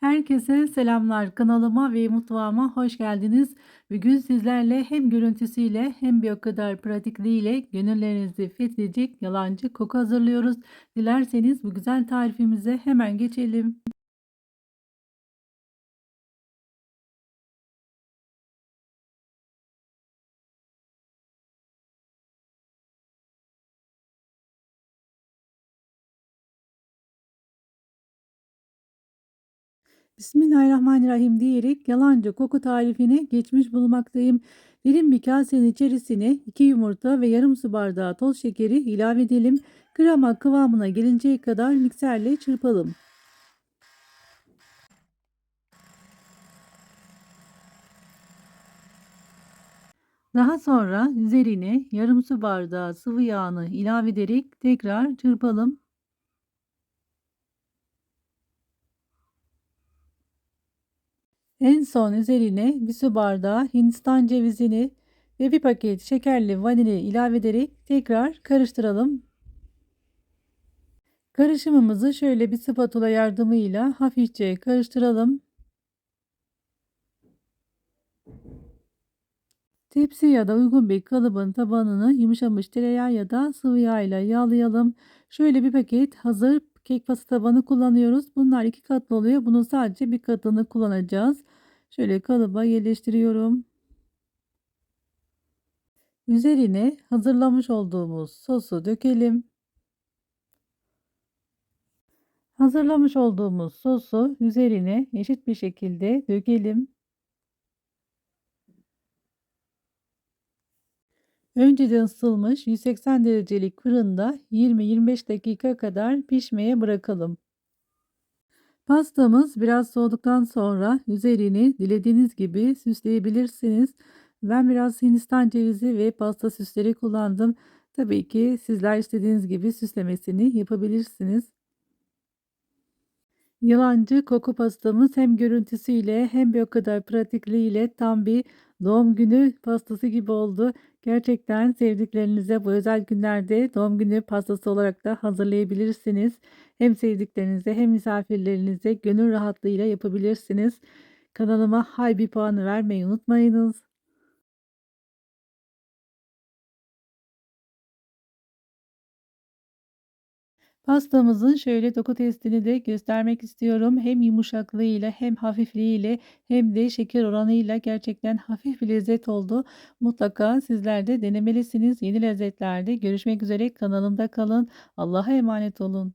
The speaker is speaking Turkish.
Herkese selamlar. Kanalıma ve mutfağıma hoş geldiniz. Bugün sizlerle hem görüntüsüyle hem bir o kadar pratikliğiyle gönüllerinizi fethedecek yalancı koku hazırlıyoruz. Dilerseniz bu güzel tarifimize hemen geçelim. Bismillahirrahmanirrahim diyerek yalancı koku tarifine geçmiş bulunmaktayım. Derin bir kasenin içerisine 2 yumurta ve yarım su bardağı toz şekeri ilave edelim. Krema kıvamına gelinceye kadar mikserle çırpalım. Daha sonra üzerine yarım su bardağı sıvı yağını ilave ederek tekrar çırpalım. En son üzerine bir su bardağı hindistan cevizini ve bir paket şekerli vanilya ilave ederek tekrar karıştıralım. Karışımımızı şöyle bir spatula yardımıyla hafifçe karıştıralım. Tepsi ya da uygun bir kalıbın tabanını yumuşamış tereyağı ya da sıvı yağ ile yağlayalım. Şöyle bir paket hazır kek pasta tabanı kullanıyoruz. Bunlar iki katlı oluyor. Bunun sadece bir katını kullanacağız. Şöyle kalıba yerleştiriyorum. Üzerine hazırlamış olduğumuz sosu dökelim. Hazırlamış olduğumuz sosu üzerine eşit bir şekilde dökelim. Önceden ısıtılmış 180 derecelik fırında 20-25 dakika kadar pişmeye bırakalım. Pastamız biraz soğuduktan sonra üzerini dilediğiniz gibi süsleyebilirsiniz. Ben biraz hindistan cevizi ve pasta süsleri kullandım. Tabii ki sizler istediğiniz gibi süslemesini yapabilirsiniz. Yalancı koku pastamız hem görüntüsüyle hem bir o kadar pratikliğiyle tam bir doğum günü pastası gibi oldu. Gerçekten sevdiklerinize bu özel günlerde doğum günü pastası olarak da hazırlayabilirsiniz. Hem sevdiklerinize hem misafirlerinize gönül rahatlığıyla yapabilirsiniz. Kanalıma hay bir puanı vermeyi unutmayınız. Pastamızın şöyle doku testini de göstermek istiyorum. Hem yumuşaklığıyla hem hafifliğiyle hem de şeker oranıyla gerçekten hafif bir lezzet oldu. Mutlaka sizler de denemelisiniz. Yeni lezzetlerde görüşmek üzere kanalımda kalın. Allah'a emanet olun.